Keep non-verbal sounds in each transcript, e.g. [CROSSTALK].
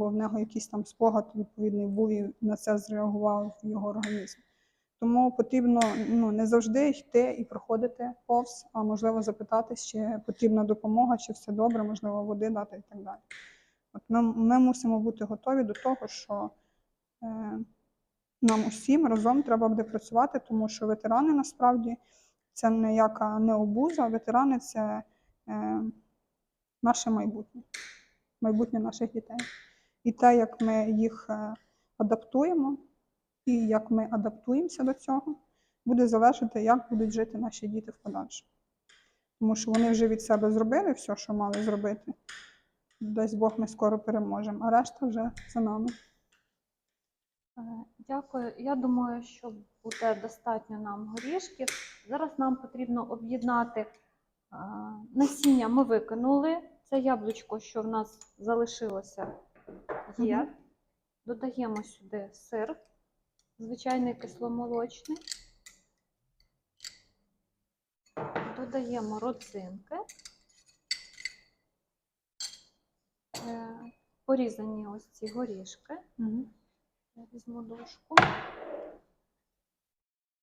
бо в нього якийсь там спогад відповідний був і на це зреагував його організм. Тому потрібно ну, не завжди йти і проходити повз, а можливо запитатись, чи потрібна допомога, чи все добре, можливо, води дати і так далі. От ми, ми мусимо бути готові до того, що е, нам усім разом треба буде працювати, тому що ветерани насправді це ніяка не обуза, ветерани це е, наше майбутнє, майбутнє наших дітей. І те, як ми їх е, адаптуємо, і як ми адаптуємося до цього, буде залежати, як будуть жити наші діти в подальшому. Тому що вони вже від себе зробили все, що мали зробити. Дасть Бог, ми скоро переможемо, а решта вже за нами. Е, Дякую. Я думаю, що буде достатньо нам горішків. Зараз нам потрібно об'єднати е, насіння. Ми викинули. Це яблучко, що в нас залишилося, є. Додаємо сюди сир, звичайний кисломолочний. Додаємо родзинки. Е, Порізані ось ці горішки. Я візьму дошку.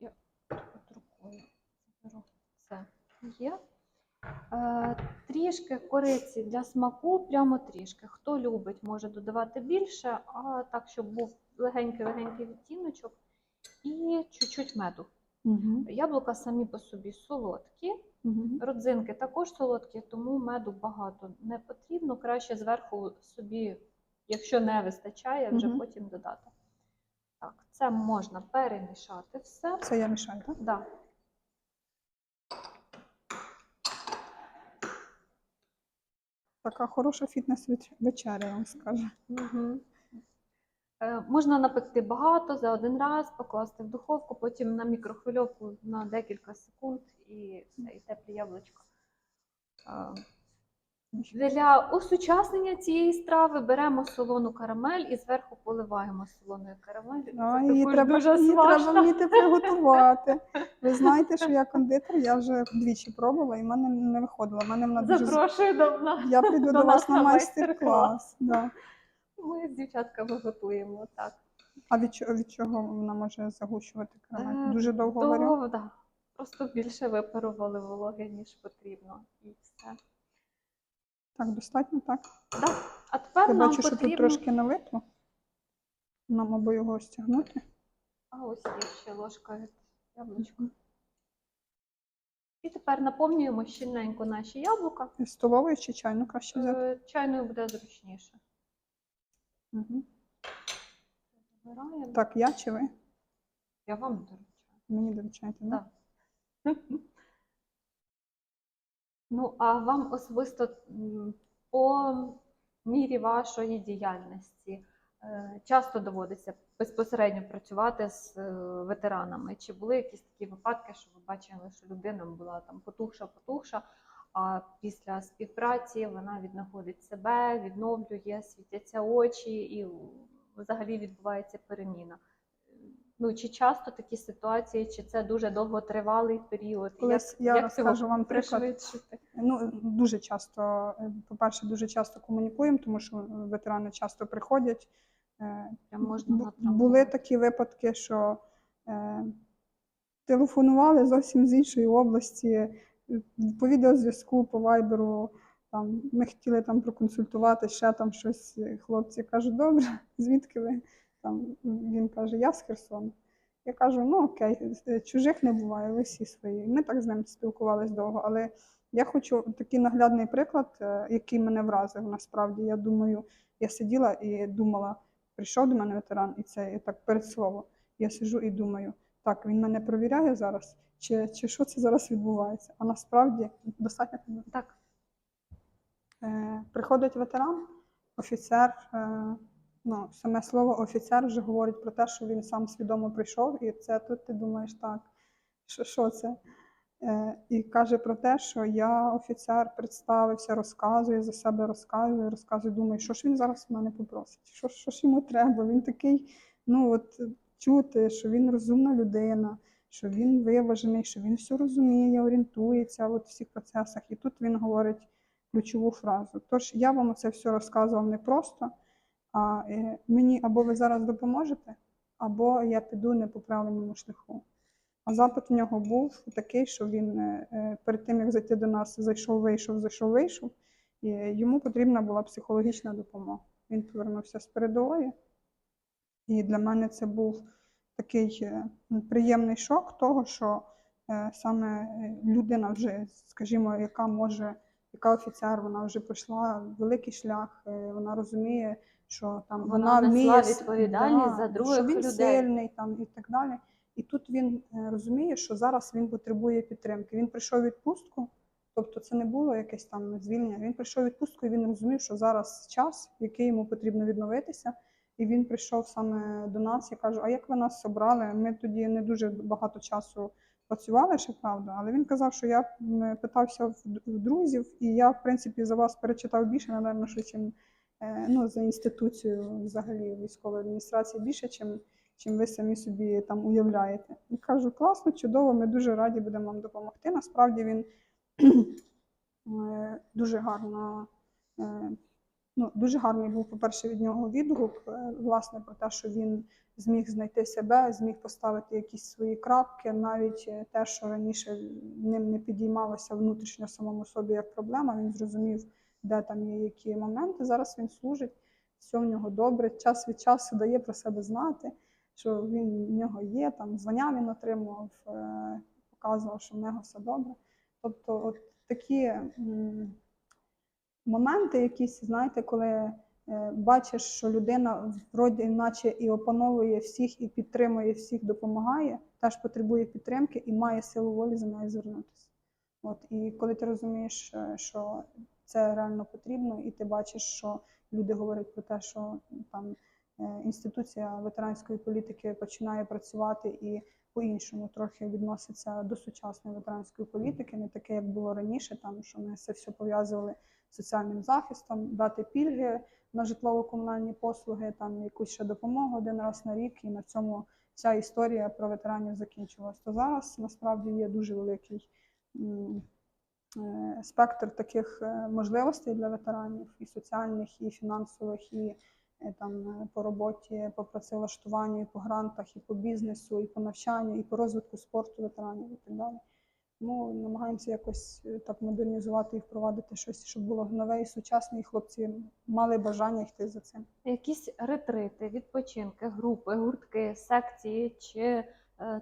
Я от рукою заберу. Це є. Е, трішки кориці для смаку, прямо трішки. Хто любить, може додавати більше, а так, щоб був легенький-легенький відтіночок. І чуть-чуть меду. Угу. Яблука самі по собі солодкі, Угу. родзинки також солодкі, тому меду багато не потрібно. Краще зверху собі, якщо не вистачає, вже Мгм. потім додати. Так, це можна перемішати все. Це я мішаю, так? Да. Така хороша фітнес-вечеря, я вам скажу. Угу. Можна напекти багато за один раз, покласти в духовку, потім на мікрохвильовку на декілька секунд і все, і теплі яблучко. Е, Для осучаснення цієї страви беремо солону карамель і зверху поливаємо солоною карамелью. А, це її також треба, дуже її треба вміти приготувати. Ви [LAUGHS] знаєте, що я кондитер, я вже двічі пробувала і в мене не виходило. В мене вона дуже... Запрошую до нас. Я прийду до до, вас на майстер-клас. Да. Ми з дівчатками готуємо так. А від, чого- від чого вона може загущувати карамель? Е, Дуже довго варю? Довго, да. Просто більше випарували вологи, ніж потрібно. І все. Так, достатньо, так? Да. А тепер Я нам бачу, що тут трошки налито. Нам або його стягнути. А ось є ще ложка від яблучка. І тепер наповнюємо щільненько наші яблука. Столовою чи чайну краще взяти? Е, Чайною буде зручніше. Угу. Забираємо. Так, я чи ви? Я вам доручаю. Мені доручаєте, да? Ну, а вам особисто по мірі вашої діяльності е, часто доводиться безпосередньо працювати з е, ветеранами? Чи були якісь такі випадки, що ви бачили, що людина була там потухша, потухша, а після співпраці вона віднаходить себе, відновлює, світяться очі і взагалі відбувається переміна? Ну, чи часто такі ситуації, чи це дуже довготривалий період? Колись я розкажу вам приклад. Ну, дуже часто, е, по-перше, дуже часто комунікуємо, тому що ветерани часто приходять. Е, можна бу- Були такі випадки, що е, телефонували зовсім з іншої області, е, по відеозв'язку, по вайберу. Там, ми хотіли там проконсультувати, ще там щось. Хлопці кажуть, добре, [LAUGHS] звідки ви? Там, він каже, я з Херсону. Я кажу, ну окей, е, чужих не буває, ви всі свої. Ми так з ним спілкувалися довго, але я хочу такий наглядний приклад, е, який мене вразив насправді. Я думаю, я сиділа і думала, прийшов до мене ветеран, і це я так перед слово. Я сиджу і думаю, так, він мене провіряє зараз, чи, чи що це зараз відбувається? А насправді достатньо Так, Е, Приходить ветеран, офіцер. е, Ну, саме слово офіцер вже говорить про те, що він сам свідомо прийшов, і це тут ти думаєш так, що, що це? Е, І каже про те, що я офіцер представився, розказує за себе, розказує, розказує, думаю, що ж він зараз в мене попросить, що, що ж йому треба? Він такий, ну от чути, що він розумна людина, що він виважений, що він все розуміє, орієнтується от в всіх процесах. І тут він говорить ключову фразу. Тож я вам це все розказував не просто, А е, мені або ви зараз допоможете, або я піду не по правильному шляху. А запит в нього був такий, що він е, е, перед тим, як зайти до нас, зайшов, вийшов, зайшов, вийшов, і йому потрібна була психологічна допомога. Він повернувся з передової, і для мене це був такий приємний шок того, що саме людина вже, скажімо, яка може, яка офіцер, вона вже пройшла великий шлях, вона розуміє, що там Вона вона, вміє відповідальність за других що він людей. сильний там і так далі. І тут він е, розуміє, що зараз він потребує підтримки. Він прийшов у відпустку, тобто це не було якесь там звільнення. Він прийшов у відпустку і він розумів, що зараз час, який йому потрібно відновитися. І він прийшов саме до нас. Я кажу: а як ви нас обрали? Ми тоді не дуже багато часу працювали, ще правда. Але він казав, що я питався в друзів, і я, в принципі, за вас перечитав більше, напевно, що чим ну, за інституцію взагалі військової адміністрації більше, чим, чим ви самі собі там уявляєте. І кажу, класно, чудово, ми дуже раді будемо вам допомогти. Насправді він [CLEARS THROAT] е, дуже гарно. е, Ну, дуже гарний був, по-перше, від нього відгук, е, власне, про те, що він зміг знайти себе, зміг поставити якісь свої крапки, навіть е, те, що раніше ним не підіймалося внутрішньо самому собі як проблема, він зрозумів, де там є які моменти. Зараз він служить, все в нього добре, час від часу дає про себе знати, що він в нього є, там звання він отримував, е, показував, що в нього все добре. Тобто, от такі. моменти якісь, знаєте, коли е, бачиш, що людина вроді наче і опановує всіх, і підтримує всіх, допомагає, теж потребує підтримки і має силу волі за нею звернутися. От, і коли ти розумієш, е, що це реально потрібно, і ти бачиш, що люди говорять про те, що там е, інституція ветеранської політики починає працювати і по-іншому трохи відноситься до сучасної ветеранської політики, не таке, як було раніше, там що ми це все пов'язували з соціальним захистом, дати пільги на житлово-комунальні послуги, там якусь ще допомогу один раз на рік, і на цьому вся історія про ветеранів закінчилась. То зараз насправді є дуже великий спектр таких е, можливостей для ветеранів, і соціальних, і фінансових, і е, там е, по роботі, по працевлаштуванню, і по грантах, і по бізнесу, і по навчанню, і по розвитку спорту ветеранів і так далі. Тому намагаємося якось е, так модернізувати і впровадити щось, щоб було нове і сучасне, і хлопці мали бажання йти за цим. Якісь ретрити, відпочинки, групи, гуртки, секції, чи е,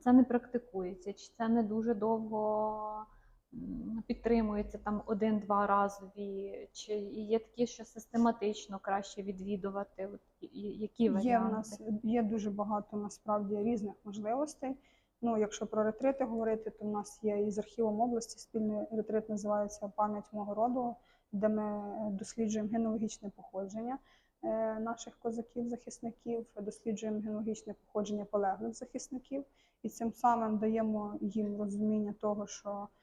це не практикується, чи це не дуже довго м, підтримується там один-два разові, чи є такі, що систематично краще відвідувати? От, які Є в нас є дуже багато насправді різних можливостей. Ну, якщо про ретрити говорити, то в нас є із архівом області спільний ретрит називається Пам'ять мого роду, де ми досліджуємо генеалогічне походження е, наших козаків-захисників, досліджуємо генеалогічне походження полеглих захисників, і цим самим даємо їм розуміння того, що е,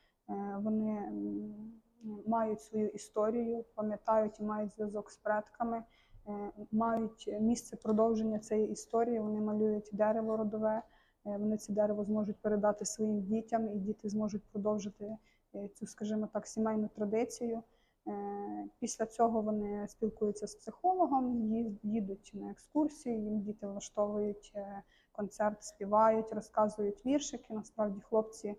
вони мають свою історію, пам'ятають і мають зв'язок з предками е, мають місце продовження цієї історії. Вони малюють дерево родове, е, вони це дерево зможуть передати своїм дітям, і діти зможуть продовжити е, цю, скажімо так, сімейну традицію. Е, Після цього вони спілкуються з психологом, їдуть на екскурсії, їм діти влаштовують е, концерт, співають, розказують віршики. Насправді хлопці, е,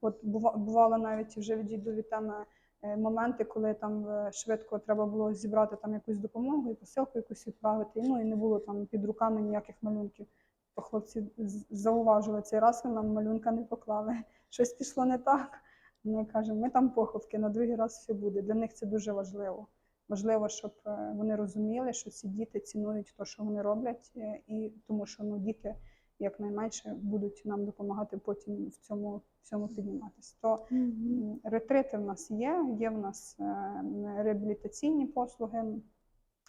от бува- бувало навіть вже відійду від теми е, моменти, коли там е, швидко треба було зібрати там якусь допомогу і посилку якусь відправити. Ну і не було там під руками ніяких малюнків. То хлопці з- зауважили цей раз ви нам малюнка не поклали. [LAUGHS] Щось пішло не так. Ми кажемо, ми там поховки, на другий раз все буде. Для них це дуже важливо. Важливо, щоб е, вони розуміли, що ці діти цінують те, що вони роблять, е, і тому що ну, діти якнайменше будуть нам допомагати потім в цьому всьому підніматися. То М, Ретрити в нас є, є в нас е, реабілітаційні послуги.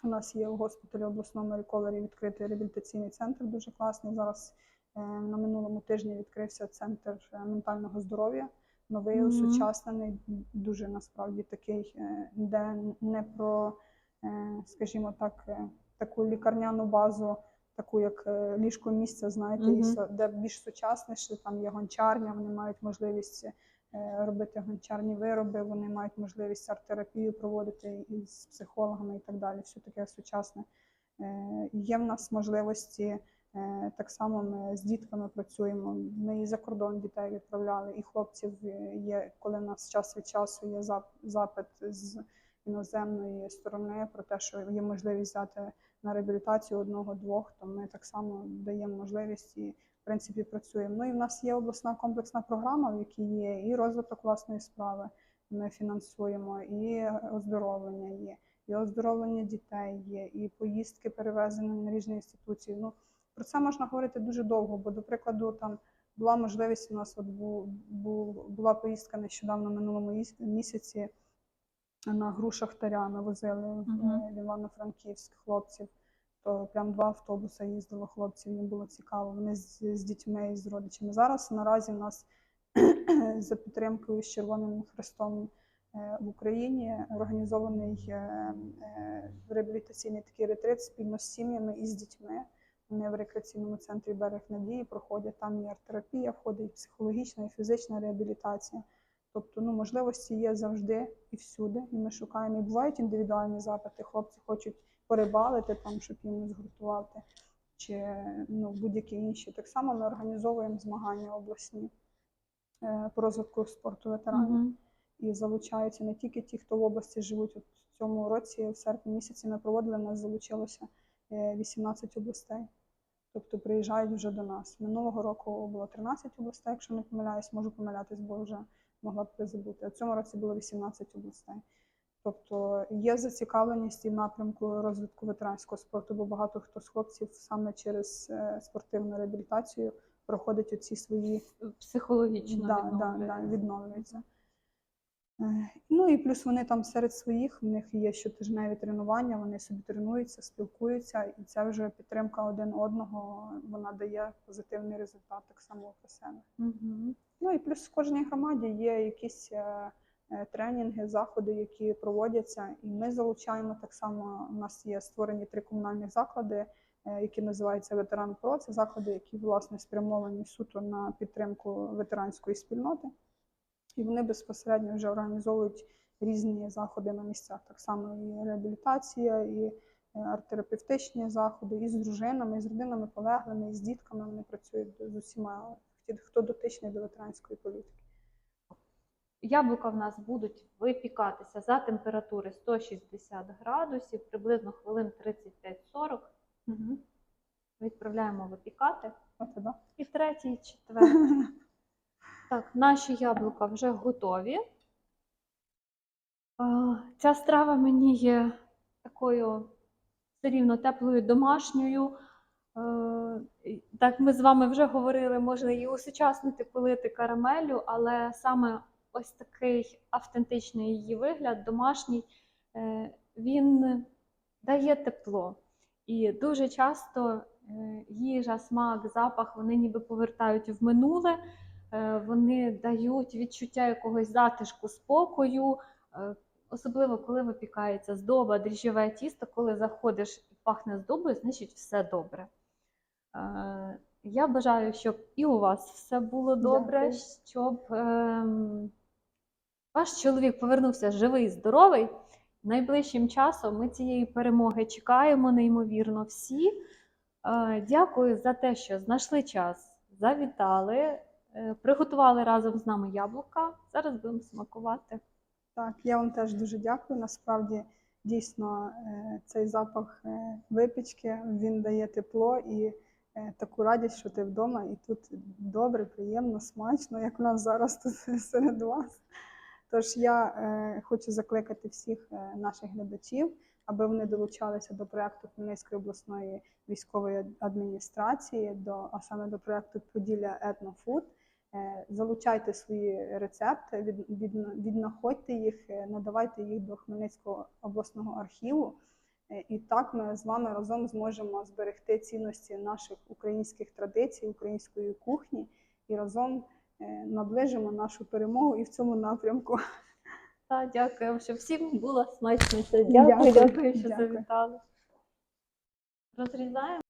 У нас є у госпіталі обласному реколері відкритий реабілітаційний центр, дуже класний. Зараз е, на минулому тижні відкрився центр е, ментального здоров'я, новий, Мгм. осучаснений, дуже насправді такий, де не про, скажімо так, таку лікарняну базу, таку як е, ліжко місця, знаєте, і Мгм. со- де більш сучасніше, там є гончарня, вони мають можливість е, робити гончарні вироби, вони мають можливість арт-терапію проводити із психологами і так далі. Все таке сучасне. Е, Є в нас можливості. Так само ми з дітками працюємо. Ми і за кордон дітей відправляли, і хлопців є, коли в нас час від часу є запит з іноземної сторони про те, що є можливість взяти на реабілітацію одного-двох, то ми так само даємо можливість і в принципі працюємо. Ну і в нас є обласна комплексна програма, в якій є і розвиток власної справи. Ми фінансуємо, і оздоровлення є, і оздоровлення дітей є, і поїздки перевезені на різні інституції. Ну про це можна говорити дуже довго, бо, до прикладу, там була можливість у нас, от бу, бу, була поїздка нещодавно минулому місяці на гру Шахтаря. Ми возили в- Мгм. в Івано-Франківськ хлопців. То прям два автобуси їздило хлопців, їм було цікаво. Вони з, з дітьми і з родичами. Зараз наразі в нас [CLEARS THROAT] за підтримкою з Червоним Хрестом е, в Україні організований е, е, реабілітаційний такий ретрит спільно з сім'ями і з дітьми. Вони в рекреаційному центрі берег надії проходять. Там і арт-терапія входить, і психологічна, і фізична реабілітація. Тобто, ну, можливості є завжди і всюди. І ми шукаємо. І бувають індивідуальні запити. Хлопці хочуть порибалити там, щоб їм згуртувати, чи ну, будь-які інші. Так само ми організовуємо змагання обласні е, по розвитку спорту ветеранів. Мгм. І залучаються не тільки ті, хто в області живуть. От в цьому році, в серпні місяці, ми проводили, нас залучилося е, 18 областей. Тобто приїжджають вже до нас. Минулого року було 13 областей, якщо не помиляюсь, можу помилятись, бо вже могла б забути. А цьому році було 18 областей. Тобто є зацікавленість і в напрямку розвитку ветеранського спорту, бо багато хто з хлопців саме через е, спортивну реабілітацію проходить оці свої Психологічно да, да, да, відновлюються. Е, Ну і плюс вони там серед своїх, в них є щотижневі тренування, вони собі тренуються, спілкуються, і це вже підтримка один одного, вона дає позитивний результат так само про себе. Мгм. Ну і плюс в кожній громаді є якісь е, е, тренінги, заходи, які проводяться, і ми залучаємо так само. У нас є створені три комунальних заклади, які називаються Ветеран Про. Це заклади, які власне спрямовані суто на підтримку ветеранської спільноти. І вони безпосередньо вже організовують різні заходи на місцях. Так само і реабілітація, і е, арт-терапевтичні заходи, і з дружинами, і з родинами полеглими, і з дітками вони працюють з усіма, хто дотичний до ветеранської політики. Яблука в нас будуть випікатися за температури 160 градусів, приблизно хвилин 35-40. Угу. Відправляємо випікати. От, да? І третій, і [LAUGHS] четвертий. Так, наші яблука вже готові. Ця страва мені є такою все рівно теплою домашньою. Так, ми з вами вже говорили, можна її усучаснити, полити карамелю, але саме ось такий автентичний її вигляд, домашній, е, він дає тепло. І дуже часто е, їжа, смак, запах, вони ніби повертають в минуле, вони дають відчуття якогось затишку, спокою, е, особливо коли випікається здоба, дріжджове тісто, коли заходиш і пахне здобою, значить все добре. Е, Я бажаю, щоб і у вас все було добре, Дякую. щоб ем, ваш чоловік повернувся живий, здоровий. Найближчим часом ми цієї перемоги чекаємо неймовірно всі. Е, Дякую за те, що знайшли час, завітали, е, приготували разом з нами яблука. Зараз будемо смакувати. Так, я вам теж дуже дякую. Насправді, дійсно, е, цей запах е, випічки він дає тепло і е, таку радість, що ти вдома, і тут добре, приємно, смачно, як у нас зараз тут [LAUGHS] серед вас. Тож я е, хочу закликати всіх е, наших глядачів, аби вони долучалися до проекту Хмельницької обласної військової адміністрації, до, а саме до проекту Поділля Етнофуд. Е, Залучайте свої рецепти, від, від, віднаходьте їх, е, надавайте їх до Хмельницького обласного архіву. Е, І так ми з вами разом зможемо зберегти цінності наших українських традицій, української кухні і разом наближимо нашу перемогу і в цьому напрямку. Та, дякую, щоб всім було смачно. Дякую, Дякую, дякую, що дякую. завітали. Розрізаємо.